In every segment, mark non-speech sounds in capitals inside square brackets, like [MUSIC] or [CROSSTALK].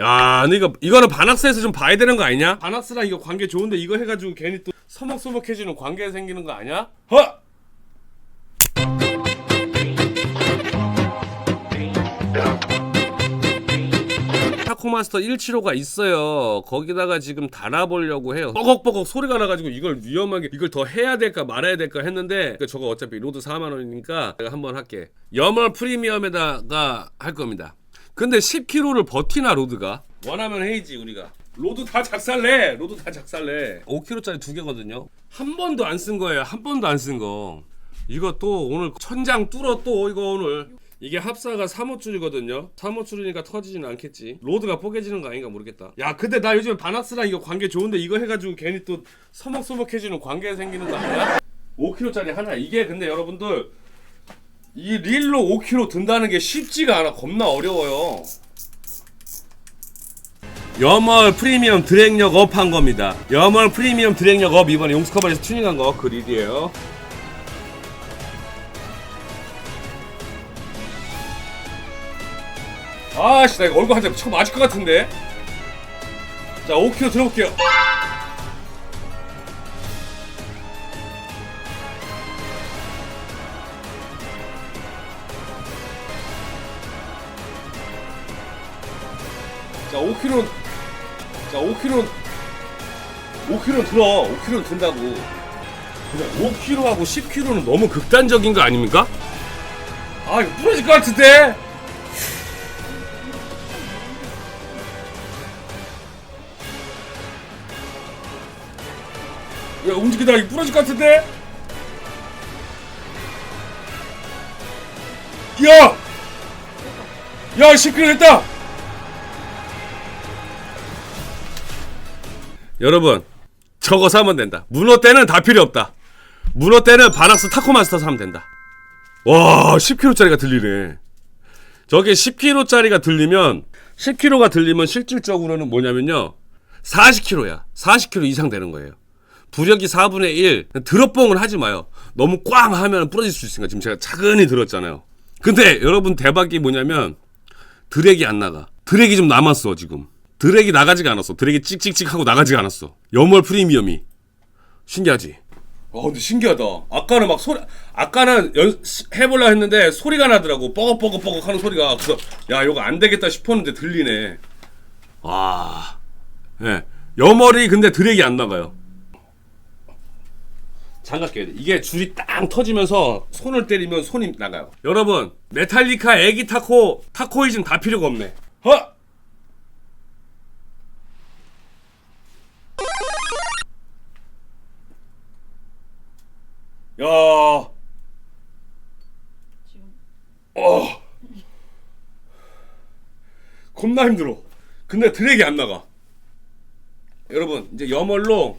야, 근데 이거 이거는 반학스에서 좀 봐야 되는 거 아니냐? 반학스랑 이거 관계 좋은데 이거 해가지고 괜히 또 서먹서먹해지는 관계 생기는 거 아니야? 허! 타코마스터 175가 있어요. 거기다가 지금 달아보려고 해요. 뻐걱뻐걱 소리가 나가지고 이걸 위험하게 이걸 더 해야 될까 말아야 될까 했는데 그 저거 어차피 로드 4만 원이니까 내가 한번 할게. 염월 프리미엄에다가 할 겁니다. 근데 10km를 버티나 로드가 원하면 해야지 우리가. 로드 다 작살내. 로드 다 작살내. 5kg짜리 두 개거든요. 한 번도 안 쓴 거예요. 한 번도 안 쓴 거. 이거 또 오늘 천장 뚫어 또 이거 오늘. 이게 합사가 3호줄이거든요. 3호줄이니까 터지진 않겠지. 로드가 뽀개지는 거 아닌가 모르겠다. 야, 근데 나 요즘 바낙스랑 이거 관계 좋은데 이거 해가지고 괜히 또 서먹서먹해지는 관계 생기는 거 아니야? 5kg짜리 하나. 이게 근데 여러분들 이 릴로 5kg 든다는 게 쉽지가 않아. 겁나 어려워요. 염월 프리미엄 드랙력 업한 겁니다. 염월 프리미엄 드랙력 업 이번에 용스커버에서 튜닝한 거 그 릴이에요. 아씨 나 이거 얼굴 한대 쳐 맞을 것 같은데 자 5kg 들어볼게요 자 5kg 자 5kg 5kg 들어 5kg 든다고 근데 5kg하고 10kg는 너무 극단적인 거 아닙니까? 아 이거 부러질 것 같은데 야 움직이다 이거 부러질 것 같은데? 야! 야 10kg 됐다! 여러분 저거 사면 된다. 문어 때는 다 필요 없다. 문어 때는 바낙스 타코마스터 사면 된다. 와 10kg짜리가 들리네. 저게 10kg짜리가 들리면 10kg가 들리면 실질적으로는 뭐냐면요. 40kg야. 40kg 이상 되는 거예요. 부력이 4분의 1 드롭봉을 하지 마요. 너무 꽝 하면 부러질 수 있으니까. 지금 제가 차근히 들었잖아요. 근데 여러분 대박이 뭐냐면 드랙이 안 나가. 드랙이 좀 남았어 지금 드랙이 나가지가 않았어 드랙이 찍찍찍 하고 나가지가 않았어 염월 프리미엄이 신기하지 아 근데 신기하다 아까는 막 소리 아까는 연, 해볼라 했는데 소리가 나더라고 뻐걱뻐걱뻐걱 하는 소리가 그래서 야 이거 안 되겠다 싶었는데 들리네 와 예. 염월이 근데 드랙이 안 나가요 장갑 껴야 돼. 이게 줄이 땅 터지면서 손을 때리면 손이 나가요. 여러분, 메탈리카 애기 타코, 타코이즘 다 필요가 없네. 허! 야, 지금 어, 겁나 힘들어. 근데 드랙이 안 나가. 여러분, 이제 염월로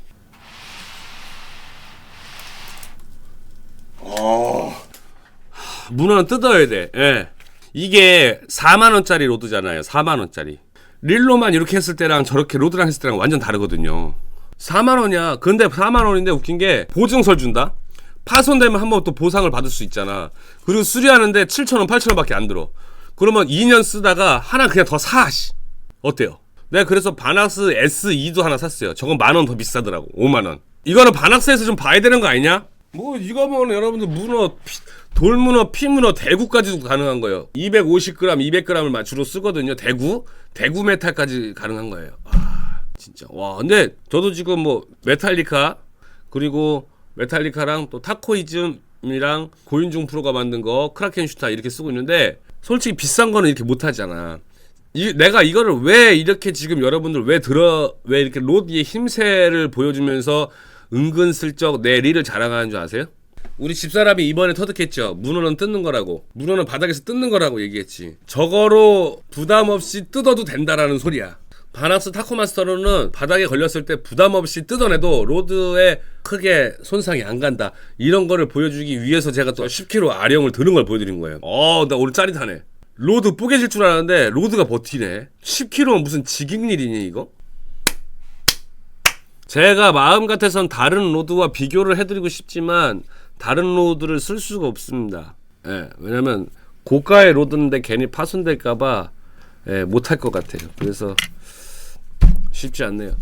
문어는 뜯어야 돼. 예. 이게 4만 원짜리 로드잖아요. 4만 원짜리. 릴로만 이렇게 했을 때랑 저렇게 로드랑 했을 때랑 완전 다르거든요. 4만 원이야. 근데 4만 원인데 웃긴 게 보증설 준다. 파손되면 한 번 또 보상을 받을 수 있잖아. 그리고 수리하는데 7천 원, 8천 원밖에 안 들어. 그러면 2년 쓰다가 하나 그냥 더 사. 씨. 어때요? 내가 그래서 바낙스 S2도 하나 샀어요. 저건 만 원 더 비싸더라고. 5만 원. 이거는 바낙스에서 좀 봐야 되는 거 아니냐? 뭐 이거 면 여러분들 문어 피- 돌문어, 피문어, 대구까지도 가능한 거예요. 250g, 200g을 주로 쓰거든요. 대구, 대구 메탈까지 가능한 거예요. 아, 진짜 와. 근데 저도 지금 뭐 메탈리카 그리고 메탈리카랑 또 타코이즘이랑 고윤중 프로가 만든 거 크라켄 슈타 이렇게 쓰고 있는데 솔직히 비싼 거는 이렇게 못 하잖아. 이, 내가 이거를 왜 이렇게 지금 여러분들 왜 들어 왜 이렇게 로드의 힘세를 보여주면서 은근슬쩍 내 릴을 자랑하는 줄 아세요? 우리 집사람이 이번에 터득했죠. 문어는 뜯는 거라고. 문어는 바닥에서 뜯는 거라고 얘기했지. 저거로 부담 없이 뜯어도 된다라는 소리야. 바낙스 타코마스터로는 바닥에 걸렸을 때 부담 없이 뜯어내도 로드에 크게 손상이 안 간다. 이런 거를 보여주기 위해서 제가 또 10kg 아령을 드는 걸 보여드린 거예요. 어, 나 오늘 짜릿하네. 로드 뽀개질 줄 알았는데 로드가 버티네. 10kg는 무슨 지깅일이니 이거? 제가 마음 같아선 다른 로드와 비교를 해드리고 싶지만 다른 로드를 쓸 수가 없습니다. 예, 왜냐면 고가의 로드인데 괜히 파손될까봐 예, 못할 것 같아요. 그래서 쉽지 않네요.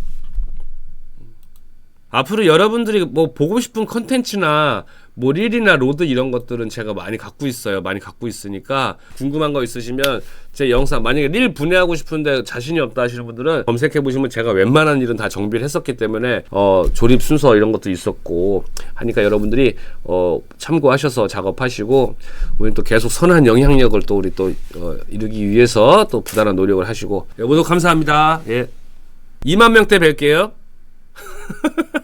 앞으로 여러분들이 뭐 보고 싶은 컨텐츠나 뭐 릴이나 로드 이런 것들은 제가 많이 갖고 있어요. 많이 갖고 있으니까 궁금한 거 있으시면 제 영상 만약에 릴 분해하고 싶은데 자신이 없다 하시는 분들은 검색해 보시면 제가 웬만한 일은 다 정비를 했었기 때문에 어 조립 순서 이런 것도 있었고 하니까 여러분들이 어 참고하셔서 작업하시고 우리 또 계속 선한 영향력을 또 우리 또 어, 이루기 위해서 또 부단한 노력을 하시고 여보도 감사합니다. 예. 2만 명대 뵐게요. [LAUGHS]